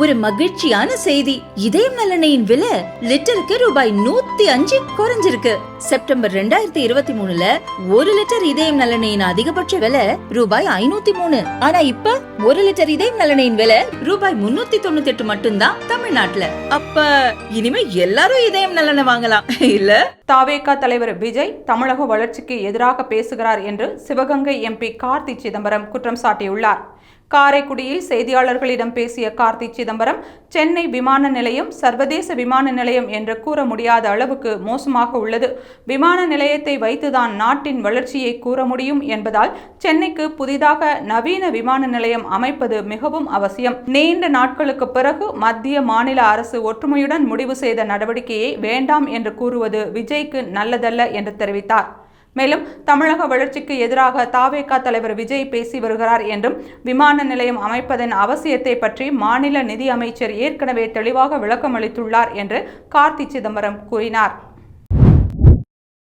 ஒரு மகிழ்ச்சியான செய்தி. இதயம் நலனையின் விலை லிட்டருக்கு ரூபாய் நூத்தி அஞ்சு குறைஞ்சிருக்கு. செப்டம்பர் ரெண்டாயிரத்தி இருபத்தி மூணுல ஒரு லிட்டர் இதயம் நலனையின் அதிகபட்ச விலை ரூபாய் ஐநூத்தி மூணு. ஆனா இப்ப ஒரு லிட்டர் இதயம் நலனையின் விலை ரூபாய் முன்னூத்தி தொண்ணூத்தி எட்டு மட்டும்தான் தமிழ்நாட்டுல. அப்ப இனிமே எல்லாரும் இதயம் நலனை வாங்கலாம். இல்ல? தாவேகா தலைவர் விஜய் தமிழக வளர்ச்சிக்கு எதிராக பேசுகிறார் என்று சிவகங்கை எம்பி கார்த்தி சிதம்பரம் குற்றம் சாட்டியுள்ளார். காரைக்குடியில் செய்தியாளர்களிடம் பேசிய கார்த்தி சிதம்பரம் சென்னை விமான நிலையம் சர்வதேச விமான நிலையம் என்று கூற முடியாத அளவுக்கு மோசமாக உள்ளது. விமான நிலையத்தை வைத்துதான் நாட்டின் வளர்ச்சியை கூற முடியும் என்பதால் சென்னைக்கு புதிதாக நவீன விமான நிலையம் அமைப்பது மிகவும் அவசியம். நீண்ட நாட்களுக்கு பிறகு மத்திய மாநில அரசு ஒற்றுமையுடன் முடிவு செய்த நடவடிக்கையை வேண்டாம் என்று கூறுவது விஜய்க்கு நல்லதல்ல என்று தெரிவித்தார். மேலும் தமிழக வளர்ச்சிக்கு எதிராக தாவேகா தலைவர் விஜய் பேசி வருகிறார் என்றும் விமான நிலையம் அமைப்பதன் அவசியத்தை பற்றி மாநில நிதி அமைச்சர் ஏற்கனவே தெளிவாக விளக்கமளித்துள்ளார் என்று கார்த்தி சிதம்பரம் கூறினார்.